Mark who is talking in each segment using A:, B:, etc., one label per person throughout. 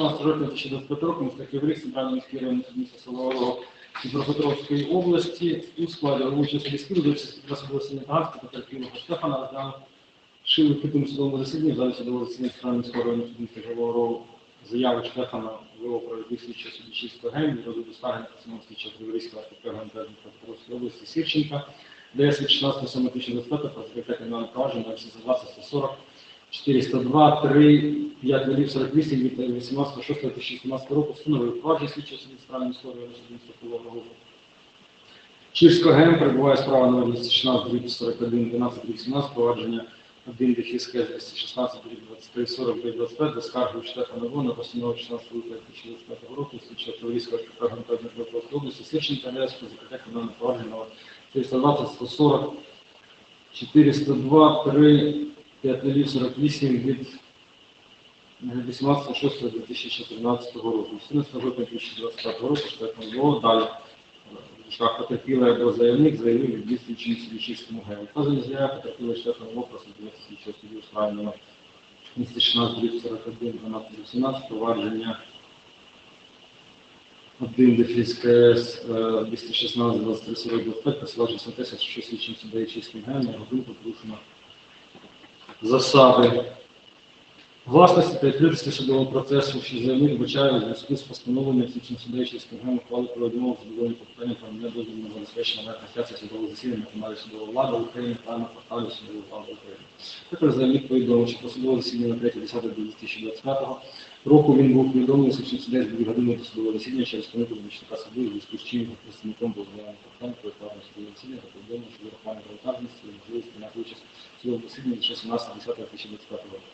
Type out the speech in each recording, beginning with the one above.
A: 16 жовтня 2025 року міста Кривий, Центральний міський районний міста Солового Дніпропетровської області. У складі судді скиду до судового та потерпілого Штефана розглянув Шили в відкритому судовому засіданні в залі судового засідання Центрального міського міста Кривого Рогу заяву Штефана ВО про слідчого судді Чистого Гем, розгляду скарги працівного слідчого Криворізького ГНП Дніпропетровської області Сірченка, ДС від 16 7 2025 про закриття кримінального провадження на 20 140 402, 3, 5 голів 48 від 18 6 2017 року встановив Центральної міського районного суду міста Кривого Рогу. Чирського ГЕМ перебуває справа номер 216, 241, 12, 18, провадження 1 дефіс 216, 23, 40, 25, до скарги Штефана Вона на постанову 16 липня 2025 року, слідчого Таврійського РКП Дніпропетровської області, Сирченка РС, про закриття кримінального провадження номер 420, 140, 402, 3, 5 48 від 18.06.2014 року. 14 жовтня 2025 року Штефан Вона далі шах потерпілий або заявник заявив від дійсничній слідчому ГЕО. Вказані заяви потерпіли Штефан Лопас, дивитися слідчого судді у 216 41 12 18 провадження 1 дефіс КС 216 23 40 25 посилаючи синтез, що слідчим суддею чистим ГЕО, на думку порушено засади Власності та відкритості судового процесу, що заявник вбачає у зв'язку з постановленням слідчим судейчим скаргами ухвали про відмову задоволення попитання про на забезпечення на трансляції судового засідання на каналі судової влади України та на порталі судової влади України. Також заявник повідомив, що про засідання на 3.10.2025 року він був повідомлений слідчим суддею з години до судового засідання через комітет помічника суду, і зв'язку з чим представником був заявлений питання про відкладення судове засідання та повідомлення, що вирахування правознавності і можливість прийняти участь в судовому засіданні лише 17.10.2025 року.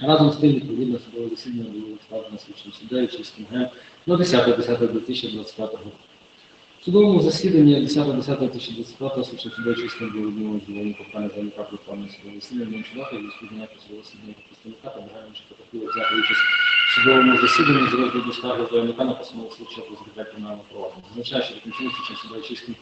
A: Разом з тим, відповідно, судове засідання було складено слідчим суддею Чистим Г на 10.10.2025 року. Судовому засіданні 10.10.2025 слідчим суддею Чистим було відмовлено здоволення питання заявника про плану судового засідання зв'язку з заняття судового засідання та представника та бажаємо, що потерпіло взяти участь в судовому засіданні з розгляду скарги заявника на постанову слідчого про закриття кримінального провадження. Зазначає, що таким чином слідчим суддею Чистим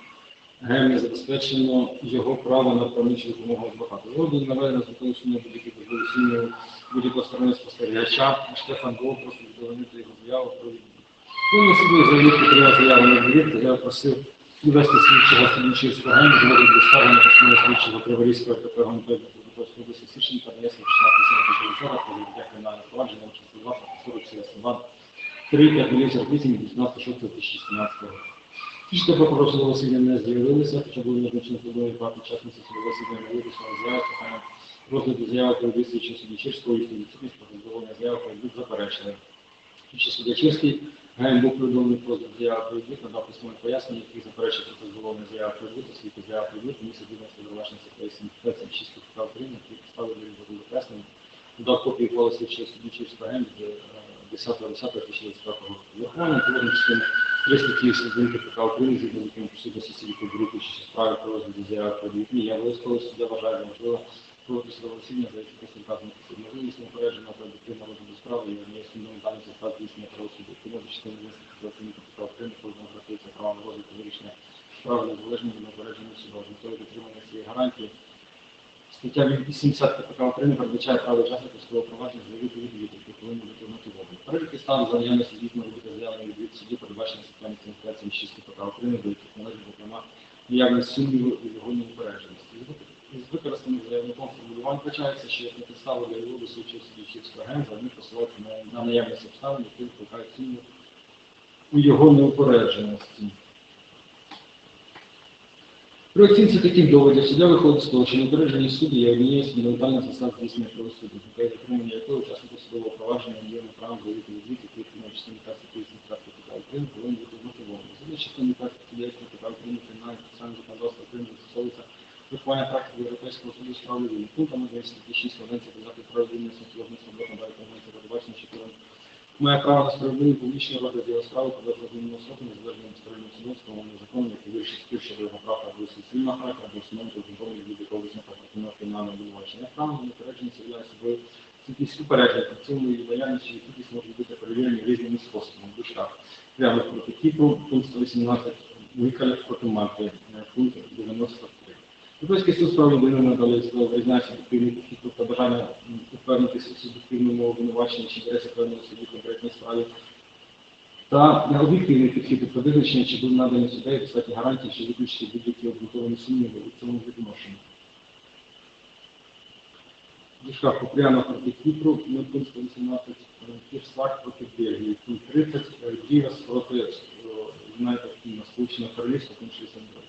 A: ГЕМі забезпечено його право на правничу допомогу адвоката. Згодом наведено з усунення будь-яких можливих будь-якого сторони спостерігача. Штефан Гол просто задовольнити його заяву про відвід. Ну, суду заявник підтримав заяву на відвід. Я просив довести слідчого слідчого з розгляду скарги на слідчого Криворізького ТП ГНП Дніпропетровської області Січенка на 16 16 про віддяк кримінального провадження на 42 40 42 3 5 8 18 6 2017 року. Після судового засідання не з'явилися, хоча були назначені судові парти учасниці судового засідання вирішили заяви, питання розгляду заяви про відсвідчення суддячівського і про задоволення заяви про відвід заперечили. ГМ був повідомлений про заяви про відвід, надав письмове пояснення, які заперечують про задоволення заяви про відвід, оскільки заява про відвід місяць до власності пояснень чистих прав України, які поставили від пояснення, дав копію ухвали слідчого суддячівського ГМ від 10.10.2025 року. Врахування відповідно частини 3 статті Судинки ПК України, згідно з яким присутності судді групи чи справи про розгляд заяви про відвід, я обов'язково суддя вважаю можливо проводити судове засідання за якихось вказаних осіб. Можливість неупередженого про об'єктивного розгляду справи є однією з фундаментальних засад рішення правосуддя. Тому за частини 10 працівників ПК України кожного гратується право на розгляд та вирішення справи незалежно від неупереджених судом. З метою дотримання цієї гарантії Стаття 80 КПК України передбачає право учасника судового провадження заявити відповідь, які повинні бути мотивовані. Перелік підстав за наявності здійснено робити заявлення від судді, передбачені статтями Конституції 6 КПК України, до яких належить, зокрема, наявність сумніву і його неупередженості. Із використаних заявником формулювань вбачається, що як на підставу для виводу суддів суддівського ген, заявник посилається на, на наявність обставин, які викликають сумнів у його неупередженості. При оцінці таких доводів суддя виходить з того, що неупередженість судді є однією з фундаментальних засад здійснення правосуддя, яка дотримання якої учасники судового провадження є на правом заявити відвід, який в частині 5 статті 80 КПК України повинен бути мотивований. Згідно частини 5 статті КПК України кримінальне процесуальне законодавство України застосовується виховання практики Європейського суду з прав людини. Пунктами 10 статті 6 Конвенції про захист прав людини, свободних свобод надалі конвенції передбачено, що кожен має право на справедливий публічний розгляд його справи подати розуміння особи незалежним стороннім судом, встановленим законом, який вирішить спір щодо його прав або суцільного характеру, або встановити обґрунтовані від якого висновка профільного кримінального обвинувачення. Як правило, непередженість являє собою якісь суперечення, при цьому і наявність чи відсутність можуть бути перевірені різними способами. Душа. Прямо прототипу, пункт 118, викаля фотомати, пункт 93. Європейський суд з людини надали слово призначення підхід та бажання м, упевнитися у суб'єктивному обвинуваченні чи інтереси певного суді в конкретній справі. Та об'єктивний підхід та визначення, чи були надані суддею достатні гарантії, чи виключити будь-які обґрунтовані сумніви у цьому відношенні. В дужках Купріана проти Кіпру, Медпунськ 18, Кірсак проти Бельгії, пункт 30, е, проти е, Юнайтед Кіна, Сполученого Королівства, пункт 62.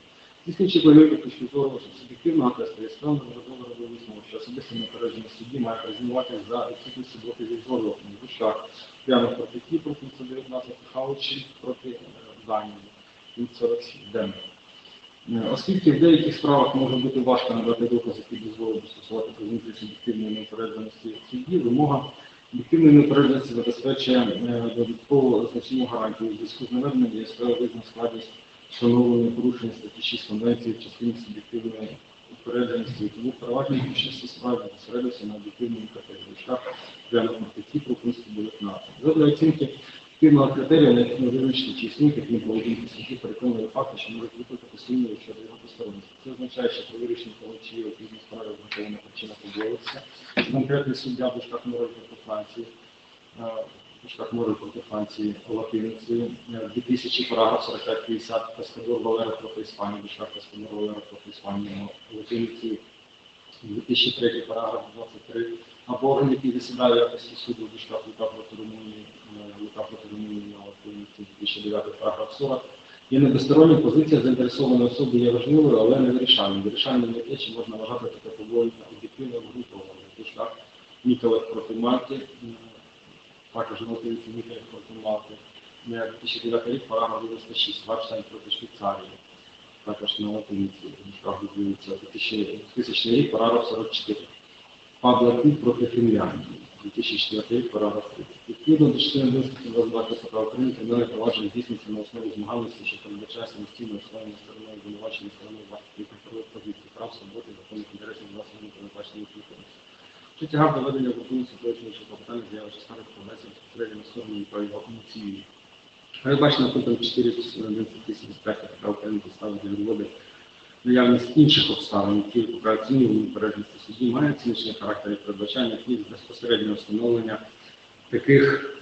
A: Здійснюючи перевірку точки зору суб'єктивного тесту, я справді неразово робив висновок, що особисте непередження судді має презентувати за відсутністю доказів зору в дужках Купріана проти Кіпру, пункт 119, Хаучі проти е, Данії, пункт 47, Денver. Е, Оскільки в деяких справах може бути важко надати докази, які дозволять застосувати презумпцію суб'єктивної неупередженості судді, вимога об'єктивної неупередженості забезпечує е, додатково значну гарантію зв'язку з наведенням є визнана складність встановлення порушення статті 6 Конвенції в частині суб'єктивної упередженості, тому в провадженні більшості справ зосередився на об'єктивному. Штат прямо на Кіпру, пункт 19. Задля оцінки Спільного критерія, на яких не визначити, чи існує таким поведінки судді, переконує факти, що можуть викликати сумніви щодо його посторонності. Це означає, що при вирішенні того, чи є у пізній справі обґрунтована причина побоюватися. Конкретний суддя в море проти Франції, в проти Франції, латиниці, е, 2000 параграф 45-50, Каскадор Валера проти Іспанії, в дужках Каскадор Валера проти Іспанії, латиниці, 2003 параграф 23, або орган, який засідає якості суду в дужках Лука проти Румунії, е, Лука проти Румунії латиниці, 2009 параграф 40, Є недостороння позиція заінтересованої особи є важливою, але не вирішальною. Вирішальним є те, чи можна вважати таке побоювання об'єктивно обґрунтованим. В дужках Ніколас проти Мальти, м, також на Ніколас проти Малти, Е, 2009 рік, параграф 96, Варштайн проти Швейцарії також на латиниці справді дивиться 2000 рік, параграф 44. Пабло Пі проти Фінляндії, 2004 рік, параграф 30. Відповідно до частини 11 22 права України, кримінальне провадження здійснюється на основі змагалості, що передбачає самостійне основання стороною обвинувачення стороною власних позиції, прав, свободи, законних інтересів засобами передбачення відповідальності. Що тягар доведення виконується проти що клопотання заяви чи ставить складається безпосередньо на сторону, яка його ініціює. Передбачено пунктом 4 5 прав України підстави для відводи наявність інших обставин, які викликають сумніву пережності судді, має ціничний характер і передбачає необхідність безпосереднього встановлення таких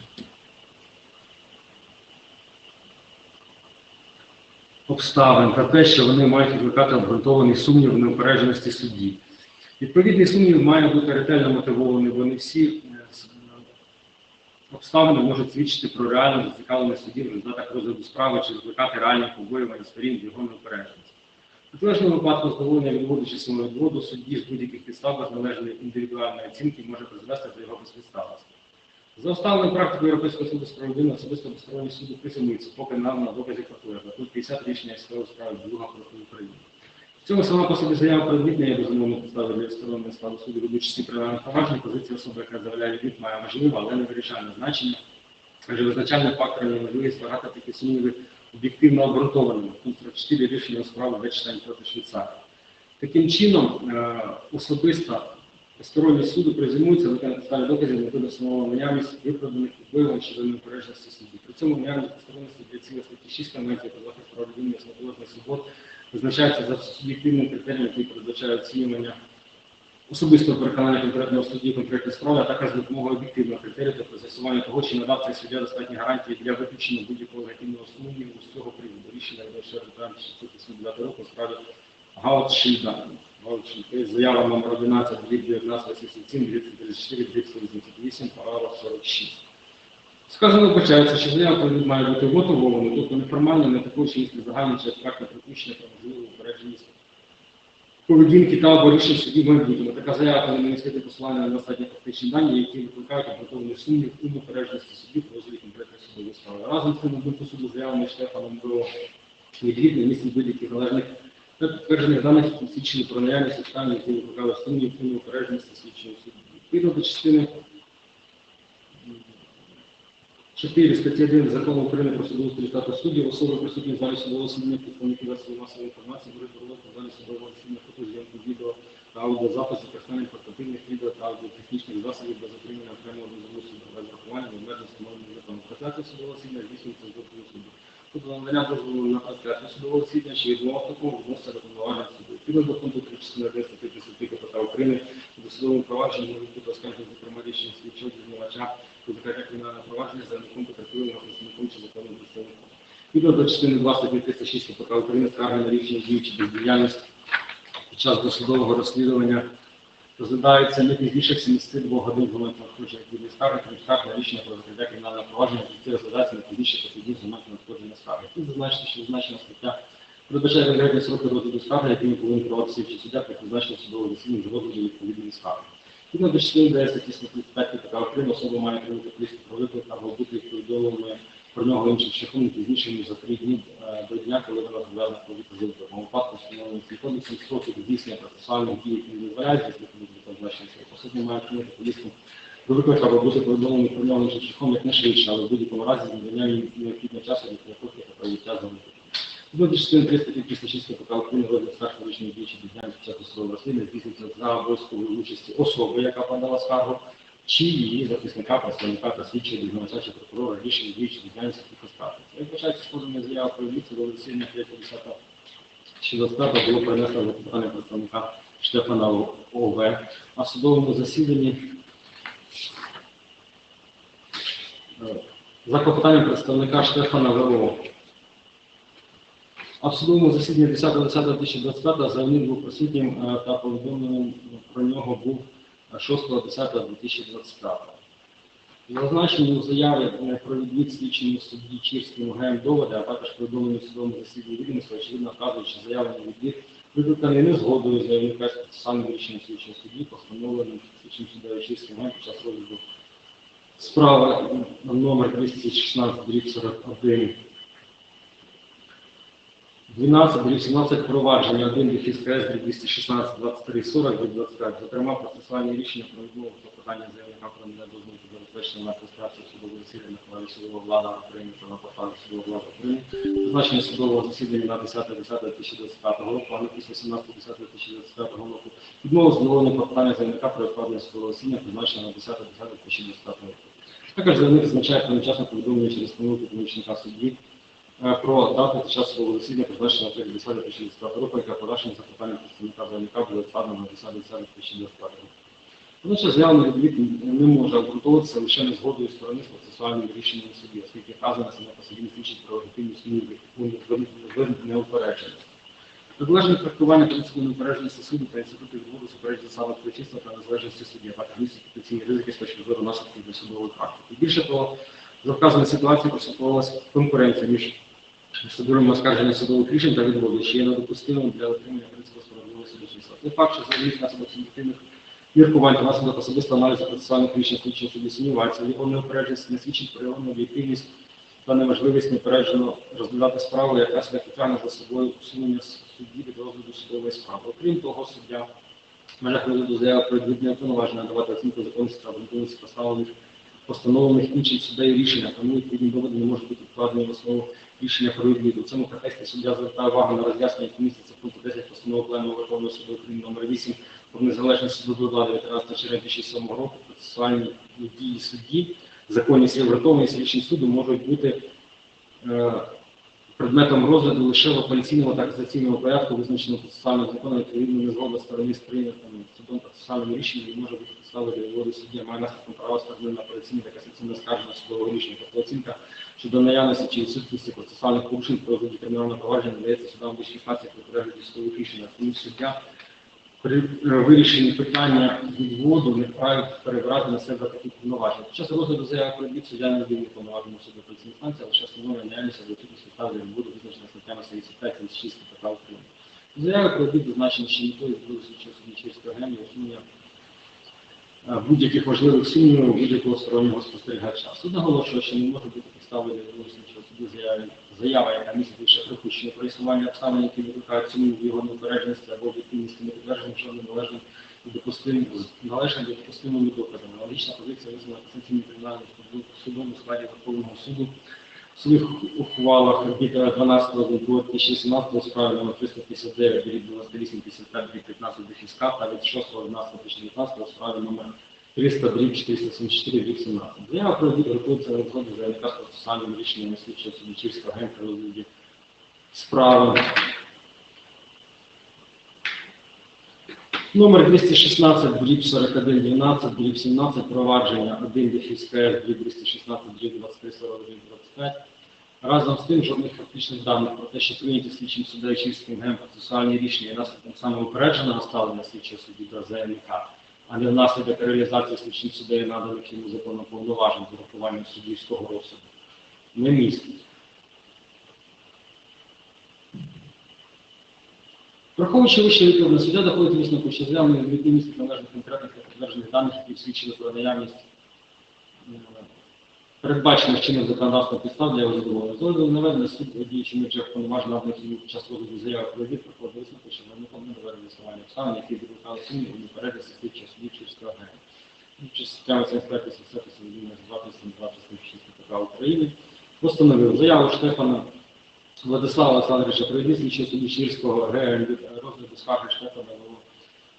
A: обставин та те, що вони мають викликати обґрунтований сумнів в неупередженості судді. Відповідний сумнів має бути ретельно мотивований, бо не всі е, обставини можуть свідчити про реальну зацікавленість судді в результатах розгляду справи чи викликати реальні побоювання сторін в його неупередженості. У протилежному випадку задоволення відводу чи самовідводу судді з будь-яких підстав без належної індивідуальної оцінки може призвести до його безпідставності. За останньою практикою Європейського суду людини особисто безсторонні суди присумуються, поки нам на доказі підтверджено. Тут 50 рішення СКО справи друга проти України. В цьому сама по собі заява про я безумовно підстави для стороннього складу суду, ведучи кримінальних проваджень, позиція особи, яка заявляє відвід, має важливе, але не вирішальне значення. Адже визначальним фактором є можливість вважати такі сумніви об'єктивно обґрунтованими. Пункт 44 рішення справи вичитань проти Швейцарії. Таким чином, е, особисто сторонні суду презюмується на підставі доказів методи встановлення наявність виправданих виявлень щодо неупередженості судді. При цьому наявність сторонності для цілих статті 6 Конвенції про захист прав людини і свободних свобод визначається за суб'єктивним критерієм, який передбачає оцінювання особистого переконання конкретного судді конкретної справи, а також допомогою об'єктивного критерію та при з'ясуванні того, чи надав цей суддя достатні гарантії для виключення будь-якого негативного сумніву з цього приводу. Рішення від 689 року у справі Гаутшильда. Гаутшильда. Заява номер 11, 19, 87, 234, 288, параграф 46. Сказано вбачається, що заява має бути мотивованою, тобто неформально, не також чи загальне чи абстрактне припущення про можливу упередженість поведінки та або рішень судді в майбутньому. Така заява повинна містити посилання на достатньо фактичні дані, які викликають обґрунтований сумнів у непередженості судді в розгляді конкретної судової справи. Разом з тим, думку суду, заявами Штефаном БО відвід не містить будь-яких належних та підтверджених даних, які свідчили про наявність обставин, які викликали сумнів у непередженості слідчого судді. Відповідно до частини 4 статті 1 Закону України про судову статус суддів, особи присутні в залі судового засідання, представники засобів масової інформації, будуть проводити в залі судового засідання фотозйомку відео та аудіозаписи, використання портативних відео та аудіотехнічних засобів без отримання окремого дозволу суду без врахування обмежень встановлених законом. Трансляція судового засідання здійснюється з дозволу суду. Щодо надання дозволу на трансляцію судового засідання, чи відмова такому відноситься до повноважень суду. Відповідно до пункту 3 частини 10 статті 30 КПК України до судового провадження можуть бути оскаржені зокрема рішення слідчого дізнавача про кримінального провадження за заявником потерпілого представником чи законним представником. Відповідно до частини 2 статті 306 КПК України скарги на рішення діючі бездіяльність під час досудового розслідування розглядається не пізніше 72 годин з моменту надходження відповідної скарги, крім скарг на рішення про закриття кримінального провадження, які розглядається не пізніше 5 днів з моменту надходження скарги. Тут зазначено, що зазначена стаття передбачає конкретні сроки розгляду скарги, якими повинні проводити слідчі суддя при призначенні судового засідання з розгляду відповідної скарги. Відповідно до частини 9 статті 135 КПК України особа має прийняти повістку про виклик або бути повідомленою про нього іншим шляхом не пізніше, ніж за три дні до дня, коли вона зобов'язана проводити з викликом. У випадку встановлених кодексом строки здійснення процесуальних дій, які не дозволяють зазначений срок. Особа має прийняти повістку до виклика або бути повідомлений про нього іншим шляхом як не швидше, але в будь-якому разі з наданням необхідного часу для підготовки та прийняття за. До частини 3 статті 306 КПК України розгляд старшого річної діючі під час судового розслідування здійснюється за обов'язкової участі особи, яка подала скаргу, чи її захисника, представника та слідчого дізнавача прокурора рішення діючі діяльності таких оскаржень. Як вважається, сходами заяви про відсу до засідання 3 10 щодо скарги було перенесено запитання представника Штефана ОВ, а в судовому засіданні е, за клопотанням представника Штефана ВО. А в судовому засіданні 10.10.2025 заявник був присутнім е, та повідомленим про нього був 6.10.2025. Зазначені у заяві е, про відвід слідчому судді Чірському ГМ доводи, а також повідомлені судовому засіданні відомості, очевидно вказують, що заявлений відвід викликаний не згодою заявника з процесуальним рішенням слідчого судді, постановленим слідчим суддею Чірським ГМ під час розгляду справи номер 216 41 12 до 18 провадження 1 до ФІСКС 216 23 40 до 25, зокрема процесуальні рішення про відмову клопотання заявника про не дозволу забезпечення на реєстрацію судового засідання на хвалі судового влада України та на посаді судового влада України, призначення судового засідання на 10.10.2025 року, а не після 17.10.2025 року, відмову задоволення клопотання заявника про відкладення судового засідання, призначення на 10.10.2025 року. Також заявник зазначає про повідомлення через помилку помічника судді про дату та час свого засідання, призначення на 3 2025 року, яка подальшим запитанням представника заявника буде вкладено на 10 2025 року. Водночас заявлений відвід не може обґрунтовуватися лише не згодою сторони з процесуальним рішенням судді, оскільки вказано саме по собі свідчить про об'єктивну сумніву в неупередженість. Трактування принципу неупередженості суду та інституту відводу суперечить засадам причисла та незалежності судді, а також містить потенційні ризики з точки зору наслідків судової практики. Більше того, за вказану ситуацію прослідкувалася конкуренція між процедурами оскарження судових рішень та відводу, що є недопустимим для отримання принципу справедливості судочинства. Це факт, що заявник наслідок суб'єктивних міркувань та наслідок особистого аналізу процесуальних рішень слідчого суду сумнівається, його неупередженість не свідчить про його об'єктивність та неможливість непереджено розглядати справу, яка себе тягне за собою усунення судді від розгляду судової справи. Окрім того, суддя в межах розгляду заяви про відвідне повноваження надавати оцінку законності та обґрунтованості поставлених постановлених іншим суддею рішення, тому відповідні доводи не можуть бути вкладені в основу рішення про відвід. У цьому контексті суддя звертає увагу на роз'яснення, в пункті 10 постанови Плену Верховного суду України номер 8 про незалежність судової влади від 13 червня 2007 року, процесуальні дії судді, законність і врятованість рішень суду можуть бути е, предметом розгляду лише в апеляційному та касаційному порядку, визначеному процесуальним законом, відповідно незгода сторони з прийнятим судом процесуальним рішенням і може бути підставою для відводу судді, має наслідком права сторони на апеляційне та касаційне скарження судового рішення. Тобто оцінка щодо наявності чи відсутності процесуальних порушень про розгляді кримінального провадження надається судам вищих 16 при перегляді судових рішення. Тому суддя при е, вирішенні питання відводу не перебрати на себе такі повноваження. Під час розгляду заяви про відвід суддя не дивні повноваження суду апеляційної станції, а лише встановлення наявність або відсутність підстав відводу визначена статтями 75 36 КПК України. У заяві про відвід зазначено, що метою відводу слідчого судді через програмі усунення будь-яких важливих сумнівів будь-якого стороннього спостерігача. Суд наголошує, що не може бути підставою для слідчого судді заяви, заява, яка містить лише припущення про існування обставин, які викликають сумнів його неупередженості або об'єктивності не підтвердженим, що належним і допустимим належним і допустимими доказами. Аналогічна позиція визнана Конституційним кримінальним судом у складі Верховного суду своїх ухвалах від 12 до 2017 у справі номер 359 від 98 55 15 до ФІСКа та від 6 11 2019 у справі номер 300 дріб 474 дріб 17. Заява про відвід готується на згоду заявника процесуальним рішенням слідчого судочівського агента розгляді справи. Номер 216, дріб 41, 12, дріб 17, провадження 1 дефіс КС, дріб 216, дріб 23, 41, 25. Разом з тим, жодних фактичних даних про те, що прийняті слідчим суддею ГЕМ процесуальні рішення і наслідком саме упередженого ставлення слідчого судді до заявника, а не внаслідок реалізації слідчим суддею наданих йому законно повноважень з урахуванням суддівського розсуду, не містить. Враховуючи вище відповідно, суддя доходить висновку, що заявлення не містить належних конкретних та підтверджених даних, які свідчили про наявність е, передбачених чинним законодавством підстав для його задоволення. З огляду наведення суд, водіючи межах повноважень наданих йому під час розгляду заяви про відвід, проходить висновку, що заявником не доведено існування обставин, які викликали сумнів у перегляді слідчого судді Чирського агента. Чи стягується інспектор Сесети Солодіння з 2 6 КПК України, постановив заяву Штефана Владислава Олександровича привід слідчого судді Чирського розгляду скарги Штефана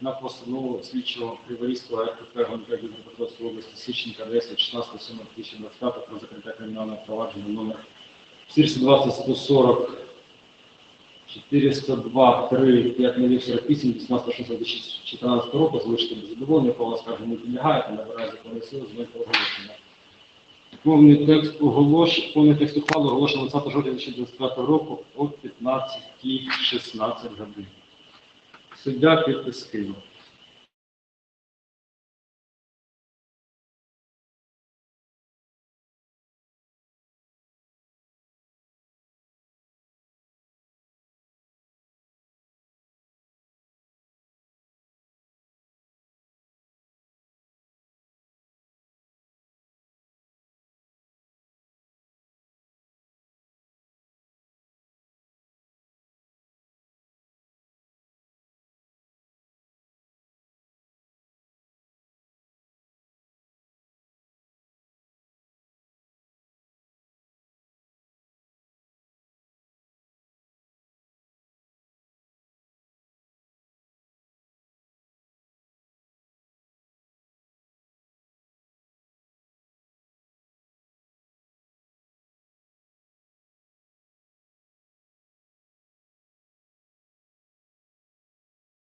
A: на постанову слідчого Криворізького РКП ГУНП Дніпропетровської області Січенка 10 16 7 2025 про закриття кримінального провадження номер 420 140 402 3 5048 18 6 2014 року залишити без задоволення, кого скарження не підлягає та набирає законної сили з моменту оголошення. Повний текст оголош... повний текст ухвали оголошено 20 жовтня 2025 року о 15.16 годин. Суддя підпис Києва.